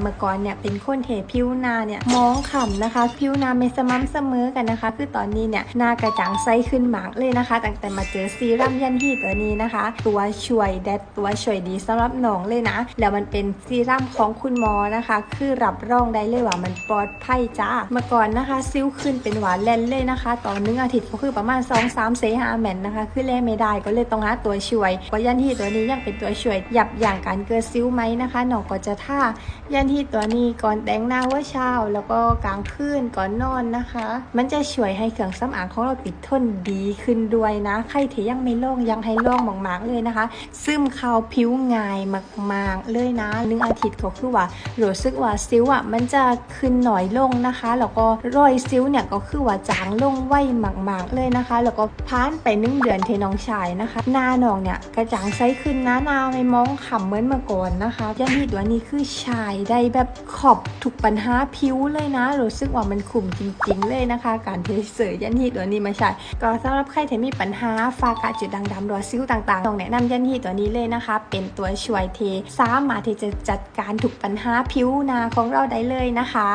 เมื่อก่อนเนี่ยเป็นคนเทผิวหน้าเนี่ยมองขำนะคะผิวหน้าไม่สม่ำเสมอกันนะคะ คือตอนนี้เนี่ยหน้ากระจ่างใสขึ้นหมากเลยนะคะ ตั้งแต่มาเจอซีรั่มยันฮีตัวนี้นะคะ ตัวช่วยแดดตัวช่วยดีสำหรับหนองเลยนะ แล้วมันเป็นซีรั่มของคุณหมอนะคะ คือรับรองได้เลยว่ามันปลอดภัยจ้าเมื่อก่อนนะคะซิ้วขึ้นเป็นหวานแลนเลยนะคะต่อหนึ่งอาทิตย์ก็คือประมาณ 2 3เซฮาแมนนะคะคือแลไม่ได้ก็เลยต้องหาตัวช่วยก็ยันฮีตัวนี้ยังเป็นตัวช่วยยับยั้งการเกิดซิ้วไหมนะคะหนองก็จะท่ายันที่ตัวนี้ก่อนแต่งหน้าว่าเช้า แล้วก็กลางคืนก่อนนอนนะคะ มันจะช่วยให้เครื่องสำอางของเราติดทนดีขึ้นด้วยนะ ใครที่ยังไม่ล่องยังให้ล่องมากๆเลยนะคะ ซึมเข้าผิวง่ายมากๆเลยนะหนึ่งอาทิตย์ก็คือว่ารู้สึกว่าซิวอะมันจะขึ้นหน่อยลงนะคะ แล้วก็รอยซิวเนี่ยก็คือว่าจางลงไวมากๆเลยนะคะ แล้วก็ผ่านไปหนึ่งเดือนเทน้องชายนะคะ หน้าน้องเนี่ยกระจ่างใสขึ้นนะหน้าไม่มองขำเหมือนเมื่อก่อนนะคะยันที่ตัวนี้คือชายได้แบบขอบถูกปัญหาผิวเลยนะ รู้สึกว่ามันขุ่มจริงๆเลยนะคะ การเทเสยยันที่ตัวนี้มาใช้ก็สำหรับใครที่มีปัญหาฟากาจุดด่างดำรอยซิ้วต่างๆต้องแนะนำยันที่ตัวนี้เลยนะคะ เป็นตัวช่วยเทสามารถที่จะจัดการถูกปัญหาผิวหน้าของเราได้เลยนะคะ